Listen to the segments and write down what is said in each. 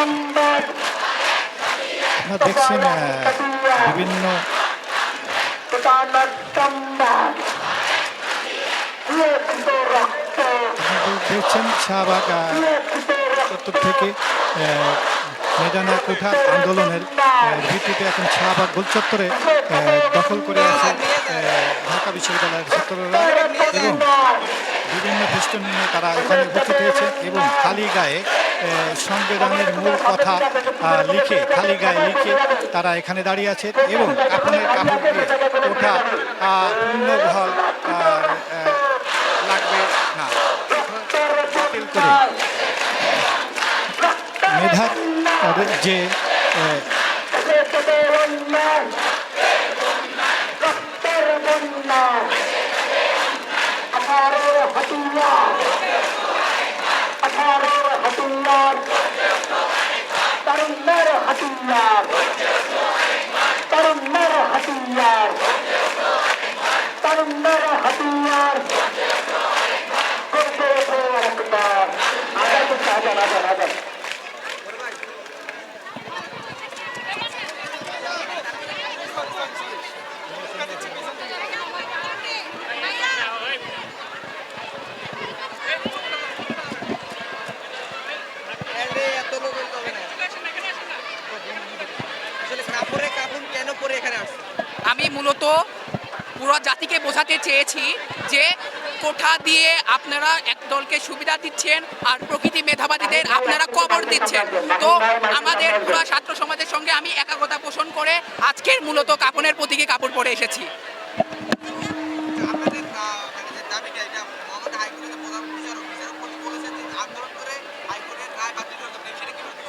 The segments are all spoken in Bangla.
আপনারা দেখছেন বিভিন্ন দেখছেন শাহবাগ চত্বর থেকে মেডানা কোঠা আন্দোলনের ভিত্তিতে এখন শাহবাগ গোল চত্বরে দখল করে আছে ঢাকা বিশ্ববিদ্যালয়ের ছাত্ররা এবং বিভিন্ন ফেস্টুন নিয়ে তারা এখানে উপস্থিত হয়েছে এবং খালি গায়ে সংবিধানের মূল কথা লিখে, খালি গায়ে লিখে তারা এখানে দাঁড়িয়ে আছে এবং কাপড়ের কাপড় দিয়ে ওঠা পূর্ণবহল লাগবে না। মেধা তাদের যে Bolsonaro. পুরো জাতিকে বোঝাতে চেয়েছি যে কোঠা দিয়ে আপনারা এক দলকে সুবিধা দিচ্ছেন আর প্রকৃতি মেধাবাদীদের আপনারা কবর দিচ্ছেন। তো আমাদের পুরো ছাত্র সমাজের সঙ্গে আমি একাগ্রতা পোষণ করে আজকের মূলত কাপনের প্রতীকে কাপড় পরে এসেছি আপনাদের আহ, মানে যে দাবিটা এটা মহামান্য হাইকোর্টের প্রধান বিচারক বিচারপতি বলেছেন যে আন্দোলন করে হাইকোর্টের রায় বাতিল করতে হবে সেটা কি বলবেন?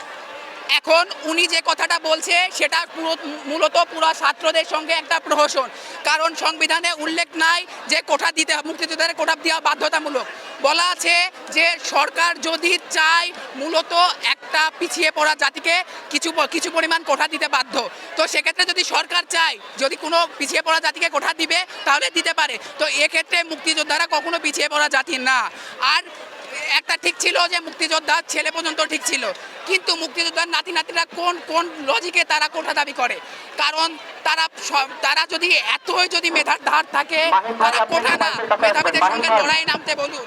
এখন উনি যে কথাটা বলছে, সেটা পুরো মূলত পুরো ছাত্রদের সঙ্গে একটা প্রহসন। কারণ সংবিধানে উল্লেখ নাই যে কোঠা দিতে মুক্তিযোদ্ধাদের কোঠা দেওয়া বাধ্যতামূলক। বলা আছে যে সরকার যদি চায় মূলত একটা পিছিয়ে পড়া জাতিকে কিছু কিছু পরিমাণ কোঠা দিতে বাধ্য। তো সেক্ষেত্রে যদি সরকার চায়, যদি কোনো পিছিয়ে পড়া জাতিকে কোঠা দিবে, তাহলে দিতে পারে। তো এক্ষেত্রে মুক্তিযোদ্ধারা কখনো পিছিয়ে পড়া জাতি না। আর একটা ঠিক ছিল যে মুক্তিযোদ্ধার ছেলে পর্যন্ত ঠিক ছিল। কিন্তু মুক্তিযোদ্ধার নাতি নাতিরা কোন কোন লজিকে তারা কোঠা দাবি করে? কারণ তারা সব- তারা যদি এতই যদি মেধার ধার থাকে তারা কোঠা না। মেধাবীদের সঙ্গে লড়াই নামতে বলুন।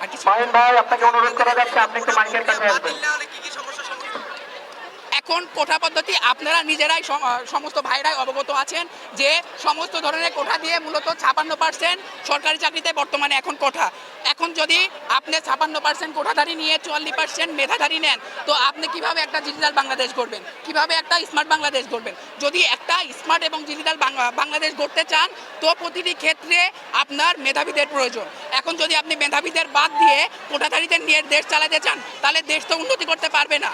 আর কিছু ভাই আপনাকে অনুরোধ করা যাচ্ছে আপনি একটু মাইকের কাছে আসবেন বাতিল না হলে কি কি সমস্যার সম্মুখীন হবেন? এখন কোঠা পদ্ধতি আপনারা নিজেরাই সম- সমস্ত ভাইরাই অবগত আছেন যে সমস্ত ধরনের কোঠা দিয়ে মূলত ছাপান্ন পার্সেন্ট সরকারি চাকরিতে বর্তমানে এখন কোঠা। এখন যদি আপনি ছাপান্ন পার্সেন্ট কোঠাধারী নিয়ে চুয়াল্লিশ পার্সেন্ট মেধাধারী নেন, তো আপনি কীভাবে একটা ডিজিটাল বাংলাদেশ করবেন কীভাবে একটা স্মার্ট বাংলাদেশ করবেন যদি একটা স্মার্ট এবং ডিজিটাল বাংলাদেশ গড়তে চান, তো প্রতিটি ক্ষেত্রে আপনার মেধাবীদের প্রয়োজন। এখন যদি আপনি মেধাবীদের বাদ দিয়ে কোঠাধারীদের নিয়ে দেশ চালাতে চান, তাহলে দেশ তো উন্নতি করতে পারবে না।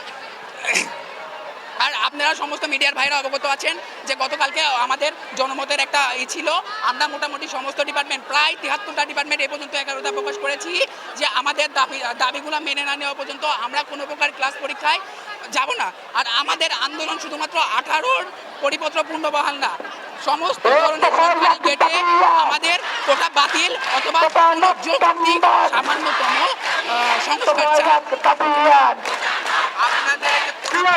আর আপনারা সমস্ত মিডিয়ার ভাইরা অবগত আছেন যে গতকালকে আমাদের জনমতের একটা ই ছিল। আমরা মোটামুটি সমস্ত ডিপার্টমেন্ট প্রায় তিয়াত্তরটা ডিপার্টমেন্ট এ পর্যন্ত এগারোটা প্রকাশ করেছি যে আমাদের দাবি, দাবিগুলো মেনে না নেওয়া পর্যন্ত আমরা কোনো প্রকার ক্লাস পরীক্ষায় যাব না। আর আমাদের আন্দোলন শুধুমাত্র আঠারোর পরিপত্র পূর্ণবহাল না, সমস্ত ধরনের সরকারি গেটে আমাদের কোটা বাতিল অথবা সামান্যতম সংস্কার চাই আপনাদের এই যে প্রতিক্রিয়া,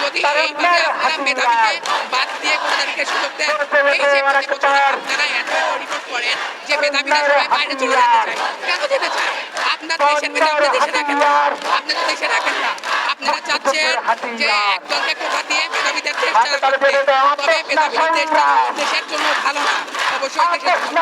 যদি এইভাবে আপনারা মেধাবীকে বাদ দিয়ে কোটাধারীকে সুযোগ দেন এই যে প্রতি বছর আপনারা এত রিপোর্ট করেন যে মেধাবীরা সবাই বাইরে চলে যেতে চায়। কেন যেতে চায়? আপনার দেশের মেধা আপনি দেশে রাখেন না। আপনি তো দেশে রাখেন না। আপনারা চাচ্ছেন যে একদলকে কোঠা দিয়ে মেধাবীদের দেশ চালাতে তবে মেধাবীদের দেশ দেশের জন্য ভালো না। অবশ্যই দেশের জন্য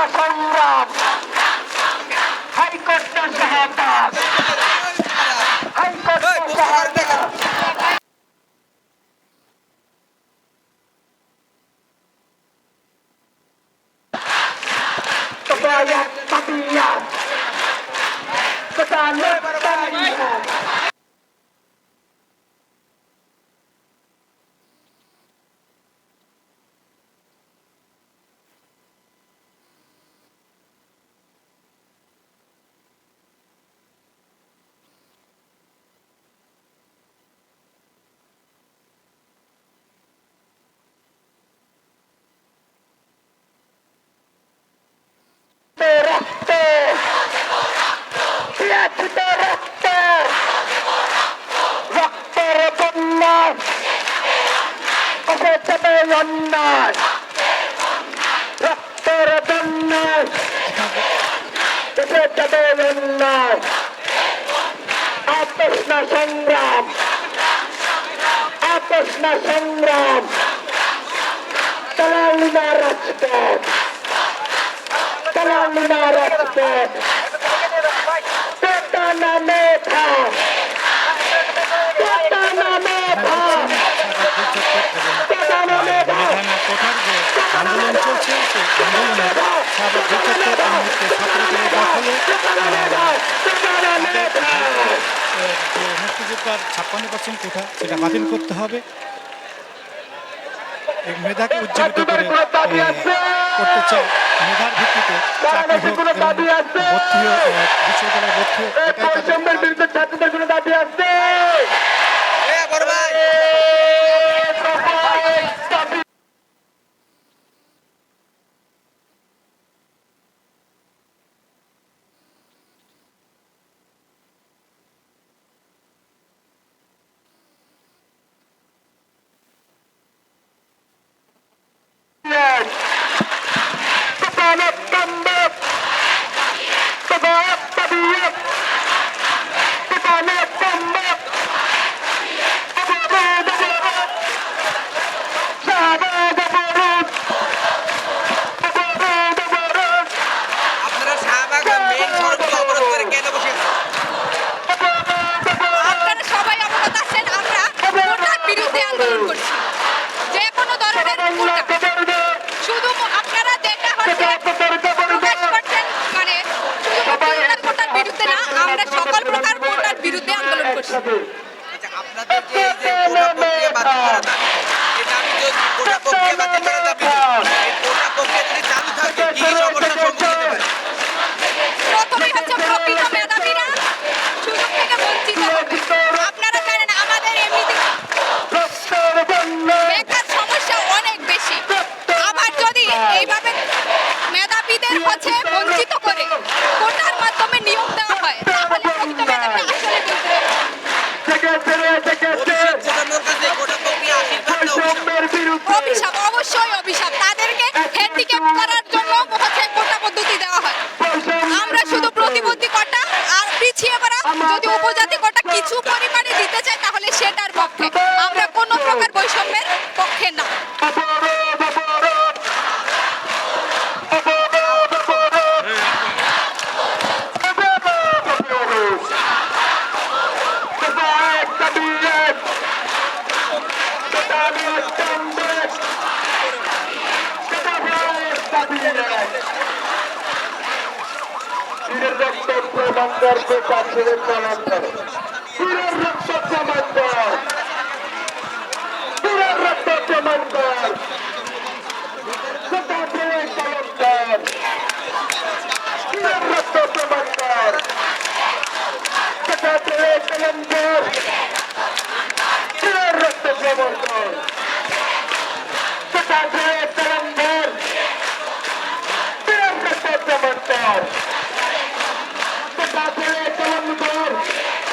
দেবে অন্যায় রক্তের বন্যায় দেবে দেবে অন্যায় আপোষ না সংগ্রাম আপোষ না সংগ্রাম তালালি না রাজপথ তালালি না রাজপথ পেটা না মেধা মেধানা কোঠার যে আন্দোলন চলছে সেই আন্দোলনের সাবেক গোচত্বর এই মুহূর্তে ছাত্রদের দখলে মুক্তিযোদ্ধার ছাপ্পান্ন পার্সেন্ট কোঠা সেটা বাতিল করতে হবে। মেধাকে উজ্জীবিত করে করতে চায় মেধার ভিত্তিতে চাকরি হোক এবং ভর্তি হোক বিশ্ববিদ্যালয়ে ভর্তি হোক এটাই তাদের অবশ্যই তাদেরকে হ্যান্ডিক্যাপ করার জন্য হচ্ছে কোটা পদ্ধতি দেওয়া হয়। আমরা শুধু প্রতিবন্ধী কোটা আর পিছিয়ে পড়া, যদি উপজাতি কোটা কিছু পরিমাণে দিতে চাই তাহলে সেটার পক্ষে। আমরা কোনো প্রকার বৈষম্যের পক্ষে না। প্রমাণদর্শে কাছে প্রমাণদর পুরের রক্ত প্রমাণদর পুরের রক্ত প্রমাণদর সেটা পুরে কলমদার পুরের রক্ত প্রমাণদর সেটা পুরে কলমদার পুরের